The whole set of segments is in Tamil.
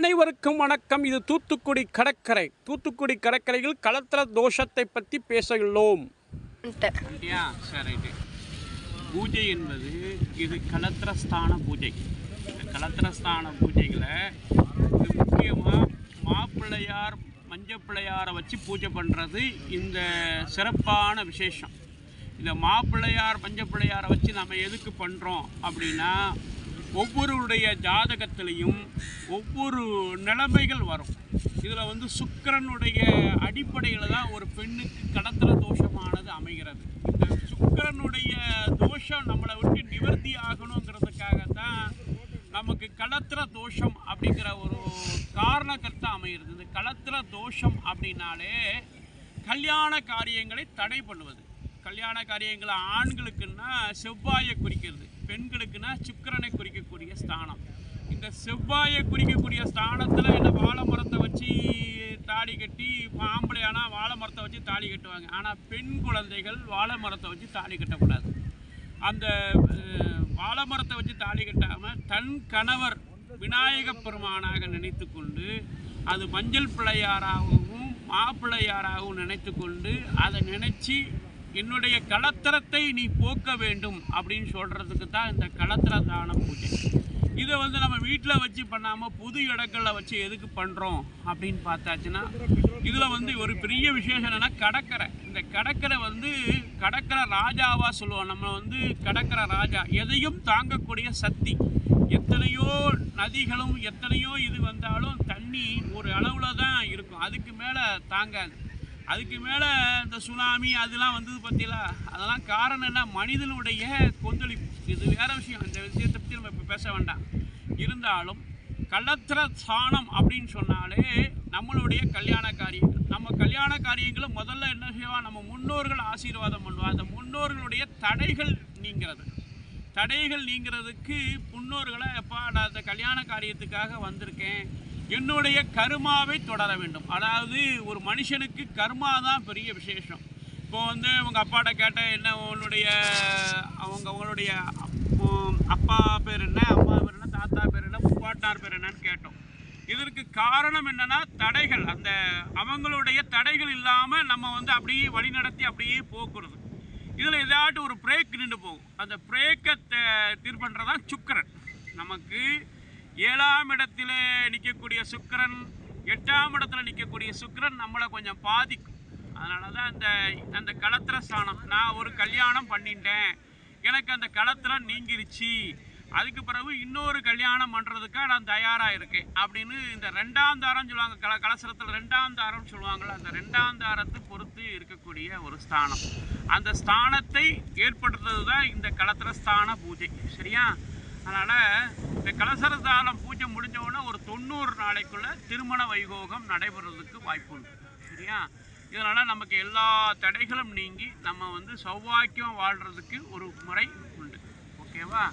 அனைவருக்கும் வணக்கம். இது தூத்துக்குடி கடற்கரை. தூத்துக்குடி கடற்கரையில் கலத்திர தோஷத்தை பற்றி பேச உள்ளோம் யா சரி பூஜை என்பது இது கலத்திரஸ்தான பூஜை. இந்த கலத்திரஸ்தான பூஜைகளை இது முக்கியமாக மாப்பிள்ளையார் மஞ்சள் பிள்ளையாரை வச்சு பூஜை பண்ணுறது இந்த சிறப்பான விசேஷம். இந்த மாப்பிள்ளையார் மஞ்சள் பிள்ளையாரை வச்சு நம்ம எதுக்கு பண்ணுறோம் அப்படின்னா ஒவ்வொருடைய ஜாதகத்திலையும் ஒவ்வொரு நிலைமைகள் வரும். இதில் வந்து சுக்கரனுடைய அடிப்படையில் தான் ஒரு பெண்ணுக்கு கடத்திர தோஷமானது அமைகிறது. இந்த சுக்கரனுடைய தோஷம் நம்மளை விட்டு நிவர்த்தி ஆகணுங்கிறதுக்காக தான் நமக்கு களத்திர தோஷம் அப்படிங்கிற ஒரு காரணக்கர்த்தா அமைகிறது. இந்த களத்திர தோஷம் அப்படின்னாலே கல்யாண காரியங்களை தடை பண்ணுவது. கல்யாண காரியங்கள் ஆண்களுக்குன்னா செவ்வாயை குறிக்கிறது பெண்களுக்குன்னா சுக்கிரனை குறிக்கக்கூடிய ஸ்தானம். இந்த செவ்வாயை குறிக்கக்கூடிய ஸ்தானத்தில் என்ன வாழை மரத்தை வச்சு தாலி கட்டி ஆம்பளையானா வாழை மரத்தை வச்சு தாலி கட்டுவாங்க. ஆனால் பெண் குழந்தைகள் வாழை மரத்தை வச்சு தாலி கட்டக்கூடாது. அந்த வாழை மரத்தை வச்சு தாலி கட்டாமல் தன் கணவர் விநாயகப் பெருமானாக நினைத்து கொண்டு அது மஞ்சள் பிள்ளையாராகவும் மாப்பிள்ளையாராகவும் நினைத்து கொண்டு அதை நினச்சி என்னுடைய கலத்திரத்தை நீ போக்க வேண்டும் அப்படின்னு சொல்கிறதுக்கு தான் இந்த கலத்திர தான பூஜை. இதை வந்து நம்ம வீட்டில் வச்சு பண்ணாமல் புது இடங்களில் வச்சு எதுக்கு பண்ணுறோம் அப்படின்னு பார்த்தாச்சுன்னா இதில் வந்து ஒரு பெரிய விசேஷம் என்னென்னா கடற்கரை. இந்த கடற்கரை வந்து கடற்கரை ராஜாவாக சொல்லுவோம். நம்ம வந்து கடற்கரை ராஜா. எதையும் தாங்கக்கூடிய சக்தி. எத்தனையோ நதிகளும் எத்தனையோ இது வந்தாலும் தண்ணி ஒரு அளவில் தான் இருக்கும். அதுக்கு மேலே தாங்காது. அதுக்கு மேலே இந்த சுனாமி அதெல்லாம் வந்தது பார்த்தீங்களா அதெல்லாம் காரணம் என்ன? மனிதனுடைய கொந்தளிப்பு. இது வேறு விஷயம். இந்த விஷயத்தை பற்றி நம்ம இப்போ பேச வேண்டாம். இருந்தாலும் கள்ளத்திர சாணம் அப்படின்னு சொன்னாலே நம்மளுடைய கல்யாண காரியங்கள் நம்ம கல்யாண காரியங்களை முதல்ல என்ன செய்வா? நம்ம முன்னோர்கள் ஆசீர்வாதம் பண்ணுவோம் அந்த முன்னோர்களுடைய தடைகள் நீங்கிறது. தடைகள் நீங்கிறதுக்கு முன்னோர்களை எப்பா நான் அந்த கல்யாண காரியத்துக்காக வந்திருக்கேன். என்னுடைய கருமாவை தொடர வேண்டும். அதாவது ஒரு மனுஷனுக்கு கர்மா தான் பெரிய விசேஷம். இப்போ வந்து உங்கள் அப்பாட்ட கேட்ட என்ன உன்னுடைய அவங்க உங்களுடைய அப்பா பேர் என்ன அம்மா பேர் என்ன தாத்தா பேர் என்ன முப்பாட்டார் பேர் என்னன்னு கேட்டோம். இதற்கு காரணம் என்னன்னா தடைகள். அந்த அவங்களுடைய தடைகள் இல்லாமல் நம்ம வந்து அப்படியே வழிநடத்தி அப்படியே போக்குறது. இதில் ஏதாட்டும் ஒரு பிரேக் நின்று போகும். அந்த பிரேக்கை தீர் பண்ணுறதான் சுக்கரன். நமக்கு ஏழாம் இடத்துல நிற்கக்கூடிய சுக்கிரன் எட்டாம் இடத்துல நிற்கக்கூடிய சுக்கிரன் நம்மளை கொஞ்சம் பாதிக்கும். அதனால தான் அந்த அந்த களத்திர ஸ்தானம் நான் ஒரு கல்யாணம் பண்ணிட்டேன். எனக்கு அந்த களத்திரம் நீங்கிருச்சு. அதுக்கு பிறகு இன்னொரு கல்யாணம் பண்ணுறதுக்காக நான் தயாராக இருக்கேன். அப்படின்னு இந்த ரெண்டாம் தாரம் சொல்லுவாங்க. கல கலசரத்தில் ரெண்டாம் தாரம் சொல்லுவாங்கள்ல அந்த ரெண்டாம் தாரத்தை பொறுத்து இருக்கக்கூடிய ஒரு ஸ்தானம். அந்த ஸ்தானத்தை ஏற்படுத்துறது தான் இந்த களத்திர ஸ்தான பூஜை. சரியா? அதனால் இந்த கலசர தானம் பூஜை முடிஞ்சவுடனே ஒரு தொண்ணூறு நாளைக்குள்ளே திருமண வைகோகம் நடைபெறதுக்கு வாய்ப்பு உண்டு. சரியா? இதனால் நமக்கு எல்லா தடைகளும் நீங்கி நம்ம வந்து சௌவாக்கியம் வாழ்கிறதுக்கு ஒரு முறை உண்டு. ஓகேவா?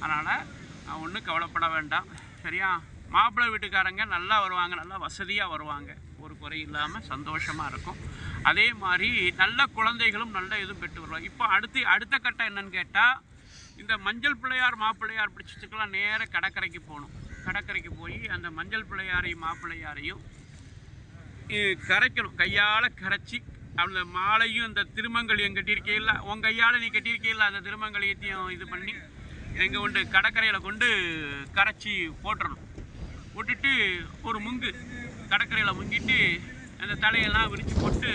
அதனால் ஒன்றும் கவலைப்பட வேண்டாம். சரியா? மாப்பிள்ளை வீட்டுக்காரங்க நல்லா வருவாங்க நல்லா வசதியாக வருவாங்க. ஒரு குறை இல்லாமல் சந்தோஷமாக இருக்கும். அதே மாதிரி நல்ல குழந்தைகளும் நல்ல இதுவும் பெற்று வருவாங்க. இப்போ அடுத்து அடுத்த கட்டம் என்னன்னு கேட்டால் இந்த மஞ்சள் பிள்ளையார் மாப்பிள்ளையார் பிடிச்சதுக்கெல்லாம் நேராக கடற்கரைக்கு போகணும். கடற்கரைக்கு போய் அந்த மஞ்சள் பிள்ளையாரையும் மாப்பிள்ளையாரையும் கரைக்கணும். கையால் கரைச்சி அந்த மாலையும் இந்த திருமங்கலியம் கட்டியிருக்கையில் உன் கையால் நீ கட்டியிருக்கையில் அந்த திருமங்கலியத்தையும் இது பண்ணி எங்கே கொண்டு கடற்கரையில் கொண்டு கரைச்சி போட்டுறணும். போட்டுட்டு ஒரு முங்கு கடற்கரையில் முங்கிட்டு அந்த தலையெல்லாம் விரித்து போட்டு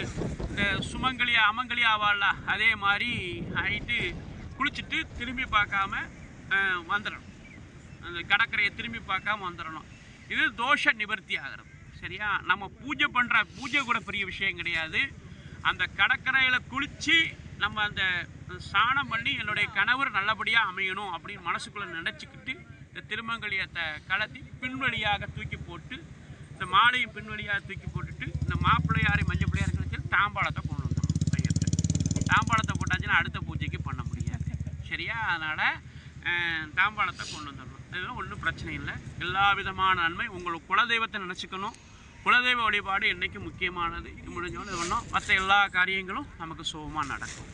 இந்த சுமங்கலியா அமங்கலியா ஆவாள்ல அதே மாதிரி ஆயிட்டு குளிச்சுட்டு திரும்பி பார்க்காம வந்துடணும் அந்த கடற்கரையை திரும்பி பார்க்காம வந்துடணும் இது தோஷ நிவர்த்தி ஆகிறது. சரியா? நம்ம பூஜை பண்ணுற பூஜை கூட பெரிய விஷயம் கிடையாது. அந்த கடற்கரையில் குளித்து நம்ம அந்த ஸ்நானம் பண்ணி என்னுடைய கணவர் நல்லபடியாக அமையணும் அப்படின்னு மனசுக்குள்ளே நினச்சிக்கிட்டு இந்த திருமங்கலியத்தை கலத்தி பின்வழியாக தூக்கி போட்டு இந்த மாலையும் பின்வழியாக தூக்கி போட்டுட்டு இந்த மாப்பிள்ளையாரை மஞ்சள் பிள்ளையார் கழிச்சு தாம்பாளத்தை கொண்டு வந்துடும் பையத்தை தாம்பாளத்தை போட்டாச்சுன்னா அடுத்த பூஜைக்கு பண்ணணும் சரியா? அதனால் தாம்பாளத்தை கொண்டு வந்துடணும். இதெல்லாம் ஒன்றும் பிரச்சனை இல்லை. எல்லா விதமான நன்மை உங்களுக்கு குலதெய்வத்தை நினச்சிக்கணும். குலதெய்வ வழிபாடு என்றைக்கு முக்கியமானது. முடிஞ்சோன்னு இது பண்ணோம். மற்ற எல்லா காரியங்களும் நமக்கு சுகமாக நடக்கும்.